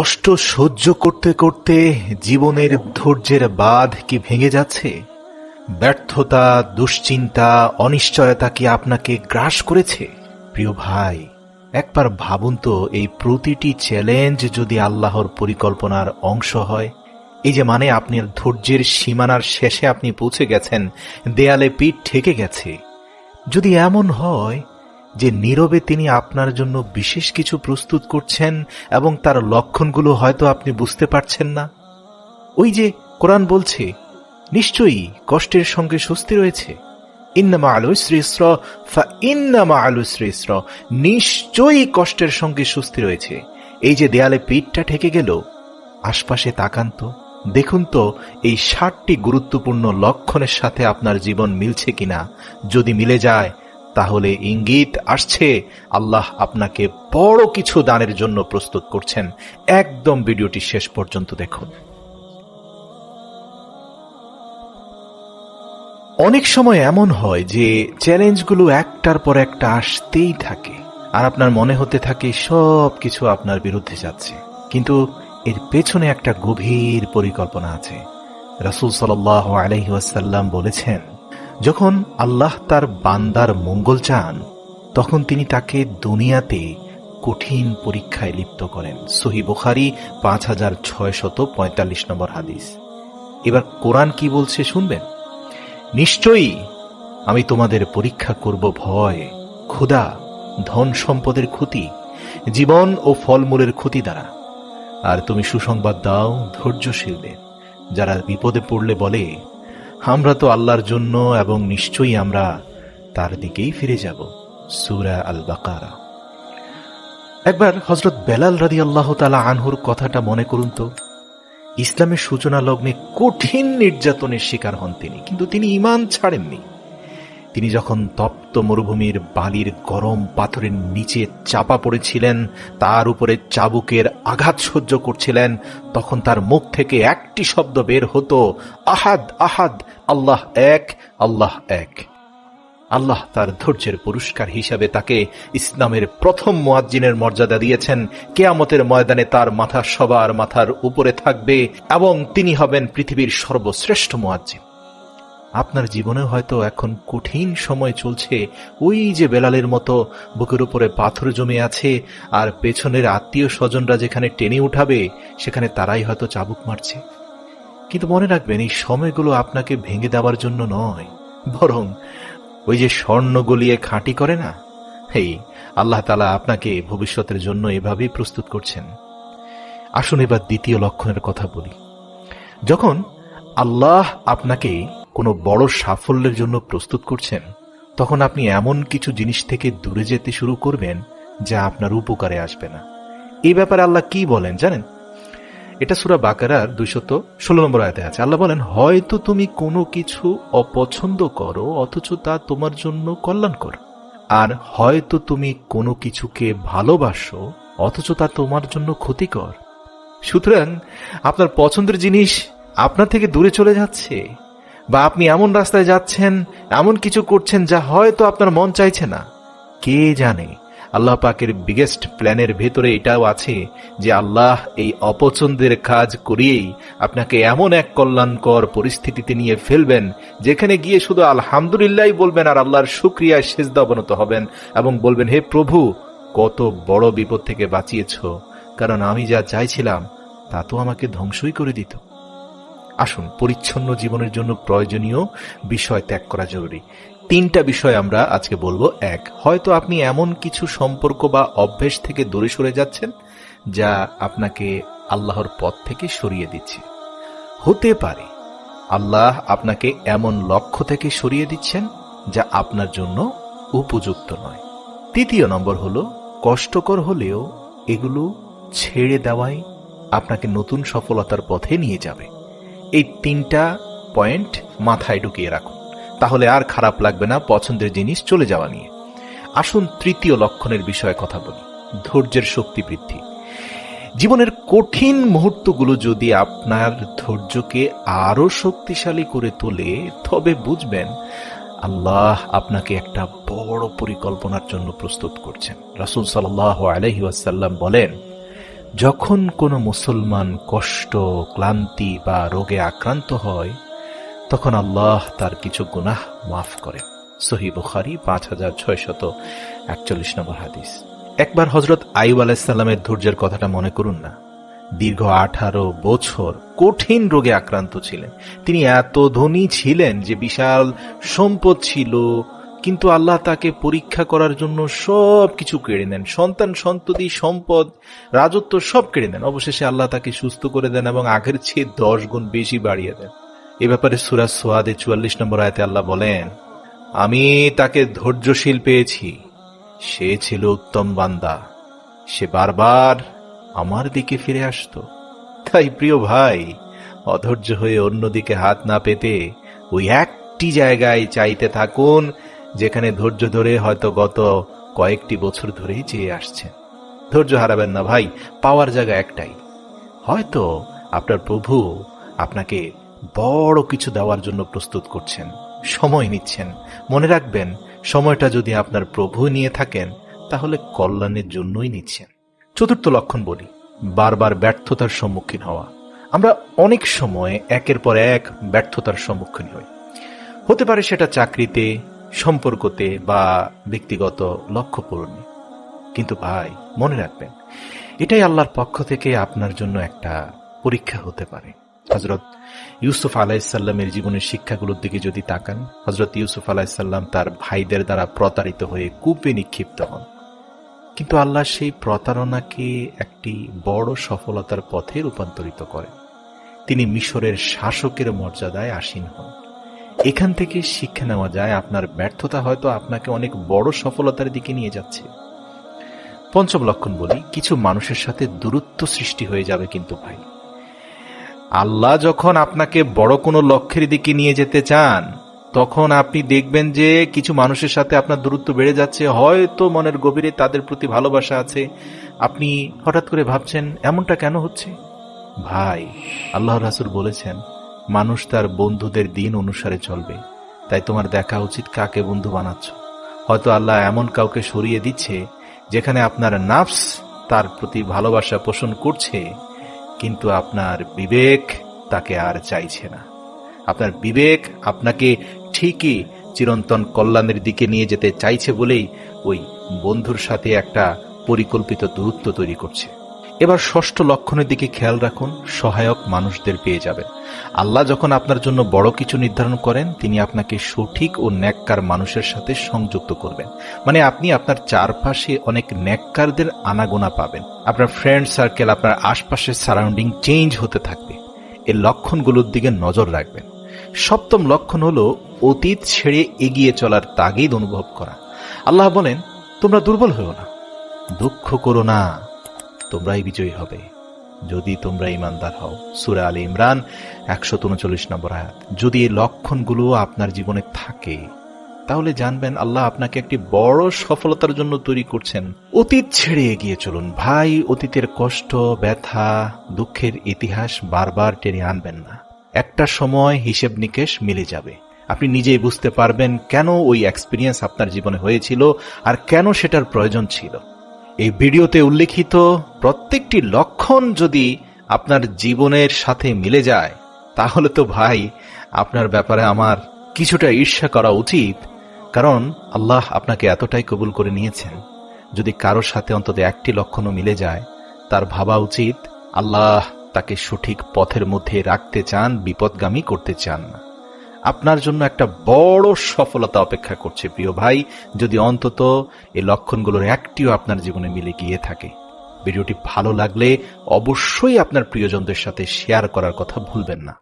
কষ্ট সহ্য করতে করতে জীবনের ধৈর্যের বাঁধ কি ভেঙে যাচ্ছে? ব্যর্থতা, দুশ্চিন্তা, অনিশ্চয়তা কি আপনাকে গ্রাস করেছে? প্রিয় ভাই, একবার ভাবুন তো, এই প্রতিটি চ্যালেঞ্জ যদি আল্লাহর পরিকল্পনার অংশ হয়, এই যে মানে আপনার ধৈর্যের সীমানার শেষে আপনি পৌঁছে গেছেন, দেয়ালে পিঠ ঠেকে গেছে। যদি এমন হয় যে নীরবে তিনি আপনার জন্য বিশেষ কিছু প্রস্তুত করছেন এবং তার লক্ষণগুলো হয়তো আপনি বুঝতে পারছেন না। ওই যে কোরআন বলছে, নিশ্চয়ই কষ্টের সঙ্গে স্বস্তি রয়েছে। ইন্নামা আলু শ্রীশ্র ফা ইন্নামা আলু শ্রীশ্র নিশ্চয়ই কষ্টের সঙ্গে স্বস্তি রয়েছে। এই যে দেয়ালে পিঠটা ঠেকে গেল, আশপাশে তাকান তো, দেখুন তো এই ষাটটি গুরুত্বপূর্ণ লক্ষণের সাথে আপনার জীবন মিলছে কিনা। যদি মিলে যায় তাহলে ইঙ্গিত আসছে, আল্লাহ আপনাকে বড় কিছু দানের জন্য প্রস্তুত করছেন। একদম ভিডিওটি শেষ পর্যন্ত দেখুন। অনেক সময় এমন হয় যে চ্যালেঞ্জগুলো একটার পর একটা আসতেই থাকে, আর আপনার মনে হতে থাকে সব কিছু আপনার বিরুদ্ধে যাচ্ছে। কিন্তু এর পেছনে একটা গভীর পরিকল্পনা আছে। রাসুল সাল আলহিহাসাল্লাম বলেছেন যখন আল্লাহ তার বান্দার মঙ্গল চান, তখন তিনি তাকে দুনিয়াতে কঠিন পরীক্ষায় লিপ্ত করেন। সহি বুখারি, পাঁচ হাজার ছয় শত পঁয়তাল্লিশ নম্বর হাদিস। এবার কোরআন কি বলছে শুনবেন? নিশ্চয়ই আমি তোমাদের পরীক্ষা করব ভয়, ক্ষুধা, ধন সম্পদের ক্ষতি, জীবন ও ফলমূলের ক্ষতি দ্বারা। আর তুমি সুসংবাদ দাও ধৈর্যশীলদের, যারা বিপদে পড়লে বলে আমরা তো আল্লাহর জন্য এবং নিশ্চয়ই আমরা তার দিকেই ফিরে যাব। সুরা আল বাকারা একবার হজরত বেলাল রাদি আল্লাহ তালা আনহুর কথাটা মনে করুন তো। ইসলামের সূচনা লগ্নে কঠিন নির্যাতনের শিকার হন তিনি, কিন্তু তিনি ইমান ছাড়েননি। তিনি যখন তপ্ত মরুভূমির বালির গরম পাথরের নিচে চাপা পড়েছিলেন, তার উপরে চাবুকের আঘাত সহ্য করছিলেন, তখন তার মুখ থেকে একটি শব্দ বের হতো, আহাদ আহাদ, আল্লাহ এক আল্লাহ এক। আল্লাহ তার ধৈর্যের পুরস্কার হিসাবে তাকে ইসলামের প্রথম মোয়াজ্জিনের মর্যাদা দিয়েছেন। কেয়ামতের ময়দানে তার মাথা সবার মাথার উপরে থাকবে এবং তিনি হবেন পৃথিবীর সর্বশ্রেষ্ঠ মোয়াজ্জিন। আপনার জীবনে হয়তো এখন কঠিন সময় চলছে। ওই যে বেলালের মতো বুকের উপরে পাথর জমে আছে আর পেছনের আত্মীয় স্বজনরা যেখানে টেনে উঠাবে, সেখানে তারাই হয়তো চাবুক মারছে। কিন্তু মনে রাখবেন, এই সময়গুলো আপনাকে ভেঙে দেওয়ার জন্য নয়। বরং ওই যে স্বর্ণ গলিয়ে খাঁটি করে না? এই আল্লাহ তালা আপনাকে ভবিষ্যতের জন্য এভাবেই প্রস্তুত করছেন। আসুন এবার দ্বিতীয় লক্ষণের কথা বলি। যখন আল্লাহ আপনাকে কোনো বড় সাফল্যের জন্য প্রস্তুত করছেন, তখন আপনি এমন কিছু জিনিস থেকে দূরে যেতে শুরু করবেন যা আপনার উপকারে আসবে না। এই ব্যাপারে আল্লাহ কি বলেন জানেন? এটা সুরা বাকারার দুইশত ষোলো নম্বর আয়তে আছে। আল্লাহ বলেন, হয়তো তুমি কোনো কিছু অপছন্দ করো, অথচ তা তোমার জন্য কল্যাণকর। আর হয়তো তুমি কোনো কিছুকে ভালোবাসো, অথচ তা তোমার জন্য ক্ষতিকর। সুতরাং আপনার পছন্দের জিনিস আপনার থেকে দূরে চলে যাচ্ছে। বা আপনি এমন রাস্তায় যাচ্ছেন, এমন কিছু করছেন যা হয়তো আপনার মন চাইছে না। কে জানে? আল্লাহ পাকের বিগেস্ট প্ল্যানের ভেতরে এটাও আছে যে আল্লাহ এই অপছন্দের কাজ করিয়েই আপনাকে এমন এক কল্যাণকর পরিস্থিতিতে নিয়ে ফেলবেন, যেখানে গিয়ে শুধু আলহামদুলিল্লাহ বলবেন আর আল্লাহর শুক্রিয়ায় সেজদা অবনত হবেন এবং বলবেন, হে প্রভু, কত বড় বিপদ থেকে বাঁচিয়েছ। কারণ আমি যা চাইছিলাম, তা তো আমাকে ধ্বংসই করে দিত। আসুন, পরিচ্ছন্ন জীবনের জন্য প্রয়োজনীয় বিষয় ত্যাগ করা জরুরি। তিনটা বিষয় আমরা আজকে বলব। এক, হয়তো আপনি এমন কিছু সম্পর্ক বা অভ্যেস থেকে দূরে সরে যাচ্ছেন যা আপনাকে আল্লাহর পথ থেকে সরিয়ে দিচ্ছে। হতে পারে আল্লাহ আপনাকে এমন লক্ষ্য থেকে সরিয়ে দিচ্ছেন যা আপনার জন্য উপযুক্ত নয়। তৃতীয় নম্বর হল, কষ্টকর হলেও এগুলো ছেড়ে দেওয়াই আপনাকে নতুন সফলতার পথে নিয়ে যাবে। এই তিনটা পয়েন্ট মাথায় ঢুকিয়ে রাখুন তাহলে আর খারাপ লাগবে না, পছন্দের জিনিস চলে যাওয়া নিয়ে। আসুন তৃতীয় লক্ষণের বিষয়ে কথা বলি। ধৈর্যের শক্তি বৃদ্ধি। জীবনের কঠিন মুহূর্তগুলো যদি আপনার ধৈর্যকে আরও শক্তিশালী করে তোলে, তবে বুঝবেন আল্লাহ আপনাকে একটা বড় পরিকল্পনার জন্য প্রস্তুত করছেন। রাসুল সাল্লাহ আলহি ওয়াসাল্লাম বলেন যখন কোনো মুসলমান কষ্ট, ক্লান্তি বা রোগে আক্রান্ত হয়, তখন আল্লাহ তার কিছু গুনাহ মাফ করেন। সহি বুখারি, পাঁচ হাজার ছয়শত একচল্লিশ নম্বর হাদিস। একবার হজরত আইব আলাইসাল্লামের ধৈর্যের কথাটা মনে করুন না। দীর্ঘ আঠারো বছর কঠিন রোগে আক্রান্ত ছিলেন। তিনি এত ধনী ছিলেন যে বিশাল সম্পদ ছিল কিন্তু আল্লাহ তাকে পরীক্ষা করার জন্য সব কিছু কেড়ে নেন। সন্তান সন্ততি, সম্পদ, রাজত্ব সব কেড়ে নেন। অবশেষে আল্লাহ তাকে সুস্থ করে দেন এবং আগের চেয়ে দশ গুণ বেশি বাড়িয়ে দেন। এ ব্যাপারে সুরা সোয়াদে চুয়াল্লিশ নম্বর আয়তে আল্লাহ বলেন, আমি তাকে ধৈর্যশীল পেয়েছি। সে ছিল উত্তম বান্দা। সে বারবার আমার দিকে ফিরে আসতো। তাই প্রিয় ভাই, অধৈর্য হয়ে অন্যদিকে হাত না পেতে ওই একটি জায়গায় চাইতে থাকুন যেখানে ধৈর্য ধরে হয়তো গত কয়েকটি বছর ধরেই চেয়ে আসছেন ধৈর্য হারাবেন না ভাই, পাওয়ার জায়গা একটাই। হয়তো আপনার প্রভু আপনাকে বড় কিছু দেওয়ার জন্য প্রস্তুত করছেন, সময় নিচ্ছেন। মনে রাখবেন, সময়টা যদি আপনার প্রভু নিয়ে থাকেন, তাহলে কল্যাণের জন্যই নিচ্ছেন। চতুর্থ লক্ষণ বলি, বারবার ব্যর্থতার সম্মুখীন হওয়া। আমরা অনেক সময় একের পর এক ব্যর্থতার সম্মুখীন হই। হতে পারে সেটা চাকরিতে সম্পর্কতে বা ব্যক্তিগত লক্ষ্য পূরণে। কিন্তু ভাই, মনে রাখবেন, এটাই আল্লাহর পক্ষ থেকে আপনার জন্য একটা পরীক্ষা হতে পারে। হজরত ইউসুফ আলাইসাল্লামের জীবনের শিক্ষাগুলোর দিকে যদি তাকান হজরত ইউসুফ আলাইসাল্লাম তার ভাইদের দ্বারা প্রতারিত হয়ে কূপে নিক্ষিপ্ত হন। কিন্তু আল্লাহ সেই প্রতারণাকে একটি বড় সফলতার পথে রূপান্তরিত করেন। তিনি মিশরের শাসকের মর্যাদায় আসীন হন। এখান থেকে শিক্ষা নেওয়া যায়, আপনার ব্যর্থতা হয়তো আপনাকে অনেক বড় সফলতার দিকে নিয়ে যাচ্ছে। পঞ্চম লক্ষণ বলি, কিছু মানুষের সাথে দূরত্ব সৃষ্টি হয়ে যাবে কিন্তু ভাই। আল্লাহ যখন আপনাকে বড় কোনো লক্ষ্যের দিকে নিয়ে যেতে চান, তখন আপনি দেখবেন যে কিছু মানুষের সাথে আপনার দূরত্ব বেড়ে যাচ্ছে, হয়তো মনের গভীরে তাদের প্রতি ভালোবাসা আছে। আপনি হঠাৎ করে ভাবছেন, এমনটা কেন হচ্ছে? ভাই, আল্লাহ রাসুল বলেছেন মানুষ তার বন্ধুদের দিন অনুসারে চলবে। তাই তোমার দেখা উচিত কাকে বন্ধু বানাচ্ছ। হয়তো আল্লাহ এমন কাউকে সরিয়ে দিচ্ছে, যেখানে আপনার নাফস তার প্রতি ভালোবাসা পোষণ করছে, কিন্তু আপনার বিবেক তাকে আর চাইছে না। আপনার বিবেক আপনাকে ঠিকই চিরন্তন কল্যাণের দিকে নিয়ে যেতে চাইছে বলেই ওই বন্ধুর সাথে একটা পরিকল্পিত দূরত্ব তৈরি করছে। এবার ষষ্ঠ লক্ষণের দিকে খেয়াল রাখুন, সহায়ক মানুষদের পেয়ে যাবেন আল্লাহ যখন আপনার জন্য বড় কিছু নির্ধারণ করেন, তিনি আপনাকে সঠিক ও ন্যাক্কার মানুষের সাথে সংযুক্ত করবেন। মানে আপনি আপনার চারপাশে অনেক ন্যাক্কারদের আনাগোনা পাবেন। আপনার ফ্রেন্ড সার্কেল আপনার আশপাশের সারাউন্ডিং চেঞ্জ হতে থাকবে। এই লক্ষণগুলোর দিকে নজর রাখবেন। সপ্তম লক্ষণ হলো অতীত ছেড়ে এগিয়ে চলার তাগিদ অনুভব করা। আল্লাহ বলেন, তোমরা দুর্বল হও না। দুঃখ করো না। তোমরাই বিজয়ী হবে। যদি তোমরা ইমানদার হও। সুরা আলী ইমরান, একশো উনচল্লিশ নম্বর আয়াত। যদি এই লক্ষণগুলো আপনার জীবনে থাকে, তাহলে জানবেন আল্লাহ আপনাকে একটি বড় সফলতার জন্য তৈরি করছেন। অতীত ছেড়ে এগিয়ে চলুন। ভাই, অতীতের কষ্ট, ব্যথা, দুঃখের ইতিহাস বারবার টেনে আনবেন না। একটা সময় হিসেব নিকেশ মিলে যাবে। আপনি নিজেই বুঝতে পারবেন কেন ওই এক্সপিরিয়েন্স আপনার জীবনে হয়েছিল আর কেন সেটার প্রয়োজন ছিল। এই ভিডিওতে উল্লেখিত প্রত্যেকটি লক্ষণ যদি আপনার জীবনের সাথে মিলে যায়, তাহলে তো ভাই, আপনার ব্যাপারে আমার কিছুটা ঈর্ষা করা উচিত। কারণ আল্লাহ আপনাকে এতটাই কবুল করে নিয়েছেন। যদি কারোর সাথে অন্তত একটি লক্ষণও মিলে যায়, তার ভাবা উচিত, আল্লাহ তাকে সঠিক পথের মধ্যে রাখতে চান, বিপদগামী করতে চান। না আপনার জন্য একটা বড় সফলতা অপেক্ষা করছে, প্রিয় ভাই, যদি অন্তত এই লক্ষণগুলোর একটিও আপনার জীবনে মিলে গিয়ে থাকে। ভিডিওটি ভালো লাগলে অবশ্যই আপনার প্রিয়জনদের সাথে শেয়ার করার কথা ভুলবেন না।